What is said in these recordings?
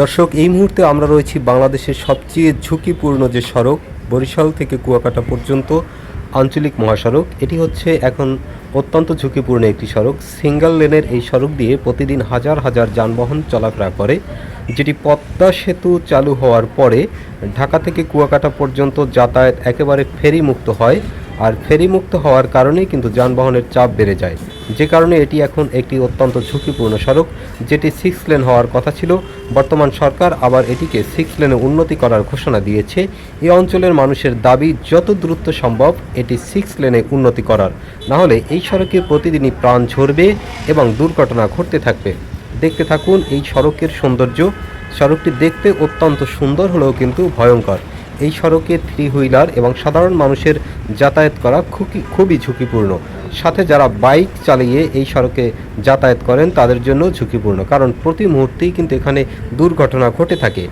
দর্শক, এই মুহূর্তে আমরা রয়েছি বাংলাদেশের সবচেয়ে ঝুঁকিপূর্ণ যে সড়ক, বরিশাল থেকে কুয়াকাটা পর্যন্ত আঞ্চলিক মহাসড়ক। এটি হচ্ছে এখন অত্যন্ত ঝুঁকিপূর্ণ একটি সড়ক। সিঙ্গেল লেনের এই সড়ক দিয়ে প্রতিদিন হাজার হাজার যানবাহন চলাফেরা করে, যেটি পদ্মা সেতু চালু হওয়ার পরে ঢাকা থেকে কুয়াকাটা পর্যন্ত যাতায়াত একেবারে ফেরি মুক্ত হয়। আর ফেরি মুক্ত হওয়ার কারণেই কিন্তু যানবাহনের চাপ বেড়ে যায়। যে কারণে এটি এখন একটি অত্যন্ত ঝুঁকিপূর্ণ সড়ক, যেটি সিক্স লেন হওয়ার কথা ছিল। বর্তমান সরকার আবার এটিকে সিক্স লেনে উন্নতি করার ঘোষণা দিয়েছে। এই অঞ্চলের মানুষের দাবি, যত দ্রুত সম্ভব এটি সিক্স লেনে উন্নতি করার। না হলে এই সড়কে প্রতিদিনই প্রাণ ঝরবে এবং দুর্ঘটনা ঘটতে থাকবে। দেখতে থাকুন এই সড়কের সৌন্দর্য। সড়কটি দেখতে অত্যন্ত সুন্দর হলেও কিন্তু ভয়ঙ্কর। এই সড়কে থ্রি হুইলার এবং সাধারণ মানুষের যাতায়াত করা খুবই খুবই ঝুঁকিপূর্ণ। সাথে যারা বাইক চালিয়ে এই সড়কে যাতায়াত করেন, তাদের জন্য ঝুঁকিপূর্ণ। কারণ প্রতি মুহূর্তেই কিন্তু এখানে দুর্ঘটনা ঘটে থাকে।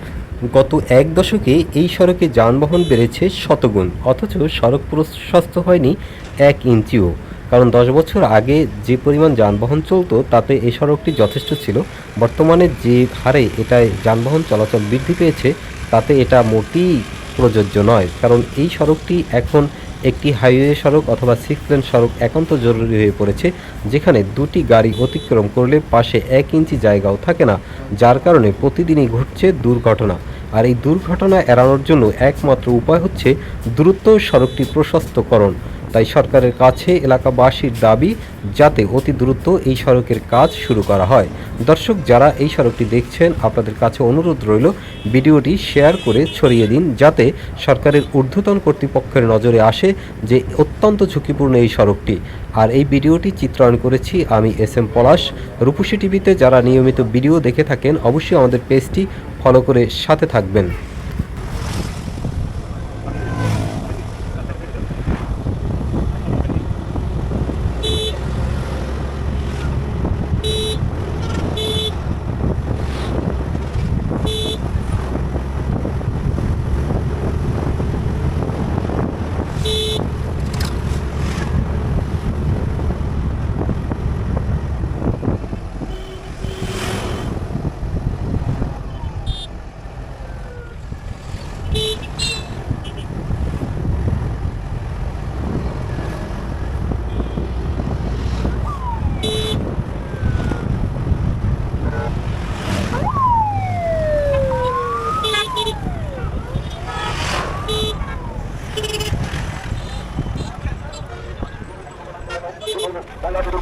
গত এক দশকে এই সড়কে যানবাহন বেড়েছে শতগুণ। অথচ সড়ক প্রশস্ত হয়নি এক ইঞ্চিও। কারণ দশ বছর আগে যে পরিমাণ যানবাহন চলতো, তাতে এই সড়কটি যথেষ্ট ছিল। বর্তমানে যে হারে এটায় যানবাহন চলাচল বৃদ্ধি পেয়েছে, তাতে এটা মোটেই প্রযোজ্য নয়। কারণ এই সড়কটি এখন একটি হাইওয়ে সড়ক অথবা সিক্স লেন সড়ক একান্ত জরুরি হয়ে পড়েছে, যেখানে দুটি গাড়ি অতিক্রম করলে পাশে এক ইঞ্চি জায়গাও থাকে না, যার কারণে প্রতিদিনই ঘটছে দুর্ঘটনা। আর এই দুর্ঘটনা এড়ানোর জন্য একমাত্র উপায় হচ্ছে দ্রুত সড়কটি প্রশস্তকরণ। তাই সরকারের কাছে এলাকাবাসীর দাবি যাতে অতি দ্রুত এই সড়কের কাজ শুরু করা হয়। দর্শক, যারা এই সড়কটি দেখছেন, আপনাদের কাছে অনুরোধ রইল ভিডিওটি শেয়ার করে ছড়িয়ে দিন যাতে সরকারের ঊর্ধ্বতন কর্তৃপক্ষের নজরে আসে যে অত্যন্ত ঝুঁকিপূর্ণ এই সড়কটি। আর এই ভিডিওটি চিত্রায়ন করেছি আমি এস এম পলাশ। রূপসী টিভিতে যারা নিয়মিত ভিডিও দেখে থাকেন, অবশ্যই আমাদের পেজটি ফলো করে সাথে থাকবেন।